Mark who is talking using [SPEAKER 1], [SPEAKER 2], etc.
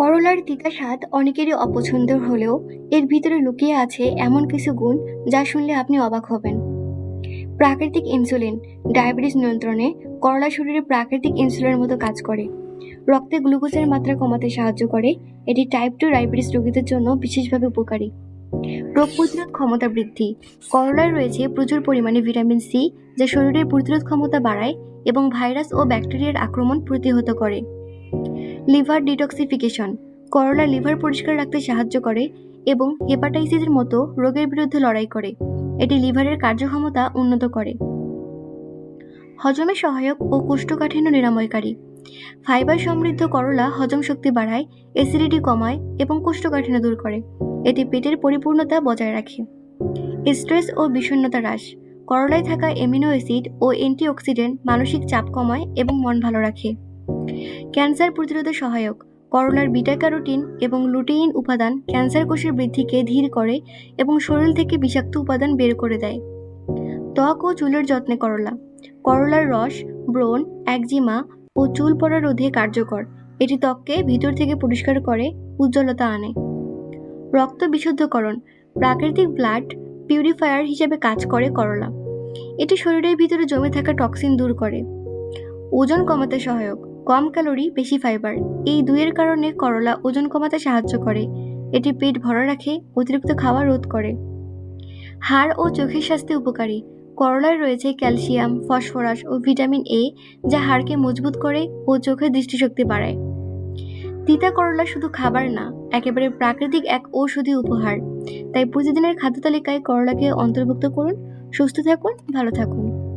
[SPEAKER 1] করলার তিতা স্বাদ অনেকেরই অপছন্দের হলেও এর ভিতরে লুকিয়ে আছে এমন কিছু গুণ যা শুনলে আপনি অবাক হবেন। প্রাকৃতিক ইনসুলিন, ডায়াবেটিস নিয়ন্ত্রণে করলা শরীরে প্রাকৃতিক ইনসুলিনের মতো কাজ করে। রক্তে গ্লুকোজের মাত্রা কমাতে সাহায্য করে। এটি টাইপ টু ডায়াবেটিস রোগীদের জন্য বিশেষভাবে উপকারী। রোগ প্রতিরোধ ক্ষমতা বৃদ্ধি। করলায় রয়েছে প্রচুর পরিমাণে ভিটামিন সি যা শরীরের প্রতিরোধ ক্ষমতা বাড়ায় এবং ভাইরাস ও ব্যাকটেরিয়ার আক্রমণ প্রতিহত করে। Liver detoxification. করলা লিভার পরিষ্কার রাখতে সাহায্য করে এবং হেপাটাইসিসের মতো রোগের বিরুদ্ধে লড়াই করে। এটি লিভারের কার্যক্ষমতা উন্নত করে। হজমে সহায়ক ও কোষ্ঠকাঠিন্য নিরাময়কারী। ফাইবার সমৃদ্ধ করলা হজম শক্তি বাড়ায়, অ্যাসিডিটি কমায় এবং কোষ্ঠকাঠিন্য দূর করে। এটি পেটের পরিপূর্ণতা বজায় রাখে। স্ট্রেস ও বিষণ্ণতা হ্রাস। করলায় থাকা এমিনো অ্যাসিড ও অ্যান্টিঅক্সিডেন্ট মানসিক চাপ কমায় এবং মন ভালো রাখে। ক্যান্সার প্রতিরোধে সহায়ক। করলার বিটা ক্যারোটিন এবং লুটেইন উপাদান ক্যান্সার কোষের বৃদ্ধিকে ধীর করে এবং শরীর থেকে বিষাক্ত উপাদান বের করে দেয়। ত্বক ও চুলের যত্নে করলা। করলার রস, ব্রণ, একজিমা ও চুল পড়া রোধে কার্যকর। এটি ত্বককে ভিতর থেকে পরিষ্কার করে, উজ্জ্বলতা আনে। রক্ত বিশুদ্ধকরণ। প্রাকৃতিক ব্লাড পিউরিফায়ার হিসেবে কাজ করে করলা। এটি শরীরের ভিতরে জমে থাকা টক্সিন দূর করে। ওজন কমাতে সহায়ক। কম ক্যালোরি, বেশি ফাইবার। এই দুইয়ের কারণে করলা ওজন কমাতে সাহায্য করে। এটি পেট ভরা রাখে, অতিরিক্ত খাওয়া রোধ করে। হাড় ও চোখের স্বাস্থ্যে উপকারী। করলায় রয়েছে ক্যালসিয়াম, ফসফরাস ও ভিটামিন এ, যা হাড়কে মজবুত করে ও চোখের দৃষ্টিশক্তি বাড়ায়। তিতা করলা শুধু খাবার না, একেবারে প্রাকৃতিক এক ঔষধি উপহার। তাই প্রতিদিনের খাদ্য তালিকায় করলাকে অন্তর্ভুক্ত করুন। সুস্থ থাকুন, ভালো থাকুন।